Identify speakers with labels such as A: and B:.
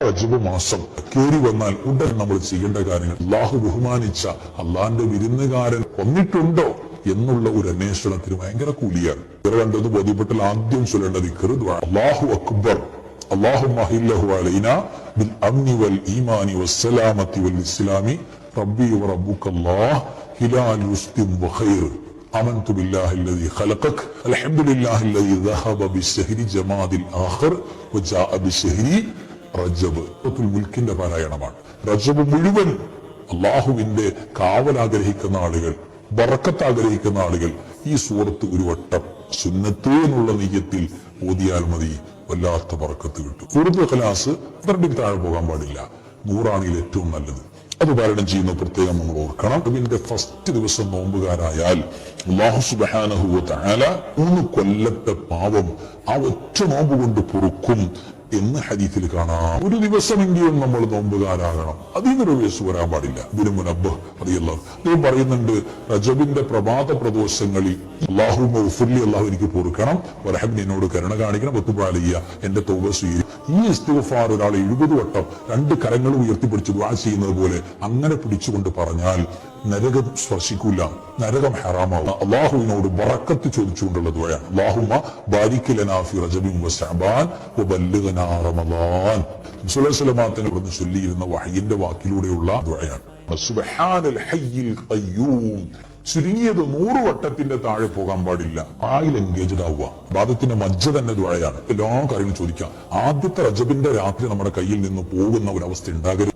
A: റജബ് മാസം കയറി വന്നാൽ ഉടൻ നമ്മൾ ചെയ്യേണ്ട കാര്യങ്ങൾ അള്ളാഹു ബഹുമാനിച്ച അള്ളാന്റെ വിരുന്നുകാരൻ വന്നിട്ടുണ്ടോ എന്നുള്ള ഒരു അന്വേഷണത്തിന് ഭയങ്കര കൂലിയാണ് ഇവർ കണ്ടെന്ന് ബോധ്യപ്പെട്ടാൽ ആദ്യം ചൊല്ലേണ്ട ദിക്കർ അള്ളാഹു അക്ബർ അള്ളാഹു മഹില്ലഹു അലൈന ബിൽ അംനി വൽ ഈമാനി വസ്സലാമത്തി വൽ ഇസ്ലാമി റബ്ബി വറബ്ബുക അല്ലാഹ് ഹിലാൽ യുസ്തിം വഖൈർ آمنت بالله الذي خلقك الحمد لله الذي ذهب بالشهر جماد الآخر وجاء بالشهر റജബ് മുൽക്കിന്റെ പാരായണമാണ്. റജബ് മുഴുവൻ അള്ളാഹുവിന്റെ കാവൽ ആഗ്രഹിക്കുന്ന ആളുകൾ ബറക്കത്ത് ആഗ്രഹിക്കുന്ന ആളുകൾ ഈ സൂറത്ത് ഒരു വട്ടം സുന്നത്ത് എന്നുള്ള നെയ്യത്തിൽ ഓതിയാൽ മതി വല്ലാത്ത ബറക്കത്ത് കിട്ടും. ഉറുദു ക്ലാസ് പന്ത്രണ്ടിൽ താഴെ പോകാൻ പാടില്ല. നൂറാണെങ്കിൽ ഏറ്റവും നല്ലത്. അത് പാരായണം ചെയ്യുന്ന പ്രത്യേകം നമ്മൾ ഓർക്കണം. അതിന്റെ ഫസ്റ്റ് ദിവസം നോമ്പുകാരായാൽ അള്ളാഹു മൂന്ന് കൊല്ലത്തെ പാവം ആ ഒറ്റ നോമ്പ് കൊണ്ട് പൊറുക്കും. എന്ന് ഹരീഫിൽ കാണാം. ഒരു ദിവസമെങ്കിലും നമ്മൾ നോമ്പുകാരാകണം. അതിൽ നിന്നൊരു വയസ്സ് വരാൻ പാടില്ല. ഇതിന് മുനബ് അറിയല്ലോ അദ്ദേഹം പറയുന്നുണ്ട് റജബിന്റെ പ്രഭാത പ്രദോഷങ്ങളിൽ അള്ളാഹു മൗഫുല്ലി അള്ളാഹു എനിക്ക് പൊറുക്കണം. വരഹബിൻ എന്നോട് കരുണ കാണിക്കണം. ഒത്തുപാലിയ എന്റെ തോക സ്വീകരി ഈ ഇസ്തിഗ്ഫാർ ഒരാൾ എഴുപത് വട്ടം രണ്ട് കരങ്ങളും ഉയർത്തിപ്പിടിച്ച് ദുആ ചെയ്യുന്നത് പോലെ അങ്ങനെ പിടിച്ചുകൊണ്ട് പറഞ്ഞാൽ നരകം സ്പർശിക്കൂല. നരകം ഹറാമാവും. അള്ളാഹുവിനോട് ബറക്കത്ത് ചോദിച്ചുകൊണ്ടുള്ള ദുആയാണ്. അള്ളാഹുമ ബാരിക് ലനാ ഫി റജബിൻ വശഅബാൻ വബല്ലിഗ്നാ റമളാൻ സുലൈഹി ഇവിടുന്ന് ചൊല്ലിയിരുന്ന വഹയിന്റെ വാക്കിലൂടെയുള്ള ഖയ്യൂം. ചുരുങ്ങിയത് നൂറ് വട്ടത്തിന്റെ താഴെ പോകാൻ പാടില്ല. ആയിൽ എൻഗേജഡ് ആവുക. ബാധത്തിന്റെ മജ്ജ തന്നെ ദുഴയാണ് എല്ലാ കാര്യങ്ങളും ചോദിക്കാം. ആദ്യത്തെ റജബിന്റെ രാത്രി നമ്മുടെ കയ്യിൽ നിന്ന് പോകുന്ന ഒരു അവസ്ഥ ഉണ്ടാകരുത്.